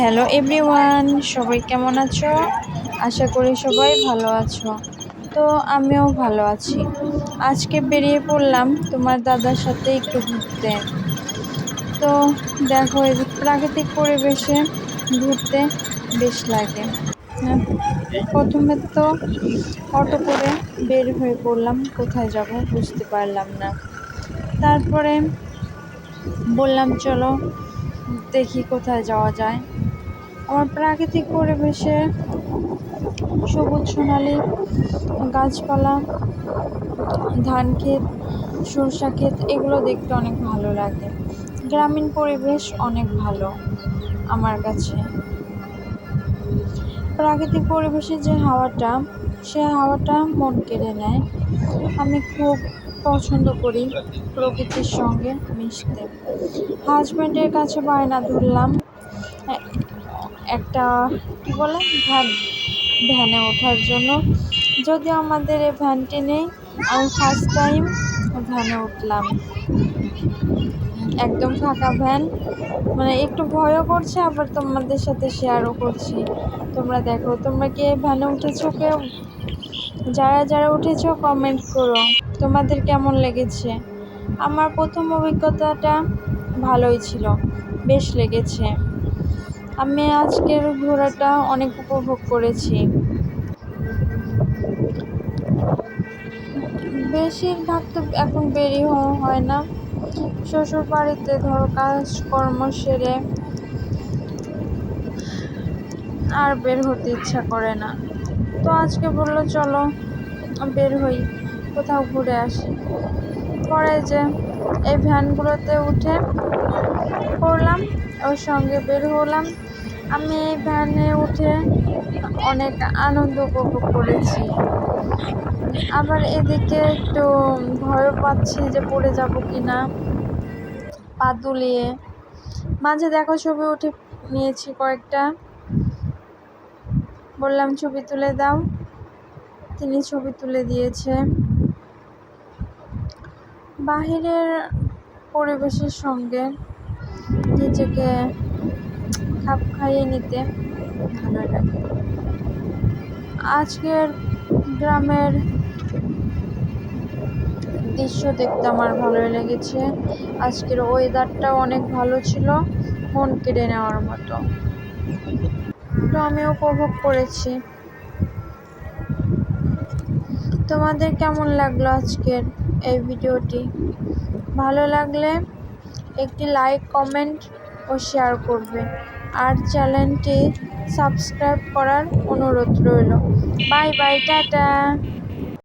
Hello everyone সবাই কেমন আছো? আশা করি সবাই ভালো আছো। তো আমিও ভালো আছি। আজকে বেরিয়ে পড়লাম তোমার দাদার সাথে একটু ঘুরতে। তো দেখো এই প্রাকৃতিক পরিবেশে ঘুরতে বেশ লাগে। হ্যাঁ, প্রথমে তো অটো করে বের হয়ে পড়লাম কোথায় যাব বুঝতে পারলাম না। তারপরে বললাম চলো দেখি কোথায় যাওয়া যায়। আমার প্রাকৃতিক পরিবেশে সবুজ সোনালি গাছপালা, ধান ক্ষেত, সরষা ক্ষেত, এগুলো দেখতে অনেক ভালো লাগে। গ্রামীণ পরিবেশ অনেক ভালো আমার কাছে। প্রাকৃতিক পরিবেশে যে হাওয়াটা, সে হাওয়াটা মন কেড়ে নেয়। আমি খুব পছন্দ করি প্রকৃতির সঙ্গে মিশতে। হাজব্যান্ডের কাছে বায়না ধরলাম একটা, কী বলে, ভ্যান, ভ্যানে ওঠার জন্য। যদিও আমাদের এই ভ্যানটি নেই, আমি ফার্স্ট টাইম ভ্যানে উঠলাম। একদম ফাঁকা ভ্যান মানে একটু ভয়ও করছে, আবার তোমাদের সাথে শেয়ারও করছি। তোমরা দেখো, তোমরা কি ভ্যানে উঠেছো কেউ? যারা যারা উঠেছো কমেন্ট করো। তোমাদের কেমন লেগেছে? আমার প্রথম অভিজ্ঞতাটা ভালোই ছিল, বেশ লেগেছে। আমি আজকের ঘোরাটা অনেক উপভোগ করেছি। বেশিরভাগ তো এখন বেরি হয় না। শ্বশুর বাড়িতে ধরো কাজকর্ম সেরে আর বের হতে ইচ্ছা করে না। তো আজকে বলল, চলো, বের হই, কোথাও ঘুরে আসি। পরে যে এই ভ্যানগুলোতে উঠে পড়লাম, ওর সঙ্গে বের হলাম। আমি এই ভ্যানে উঠে অনেক আনন্দ উপভোগ করেছি। আবার এদিকে একটু ভয়ও পাচ্ছি যে পড়ে যাব কি না পা দুলিয়ে। মাঝে দেখো ছবি উঠে নিয়েছি কয়েকটা। বললাম, ছবি তুলে দাও। তিনি ছবি তুলে দিয়েছে। বাহিরের পরিবেশের সঙ্গে নিজেকে খাপ খাইয়ে নিতে ভালো লাগে। আজকের গ্রামের দৃশ্য দেখতে আমার ভালোই লেগেছে। আজকের ওয়েদারটাও অনেক ভালো ছিল, মন কেড়ে নেওয়ার মতো। তো আমি উপভোগ করেছি। তোমাদের কেমন লাগল আজকের এই ভিডিওটি। ভালো লাগলে একটি লাইক কমেন্ট ও শেয়ার করবে। আর চ্যানেলটি সাবস্ক্রাইব করার অনুরোধ রইল। Bye bye tata.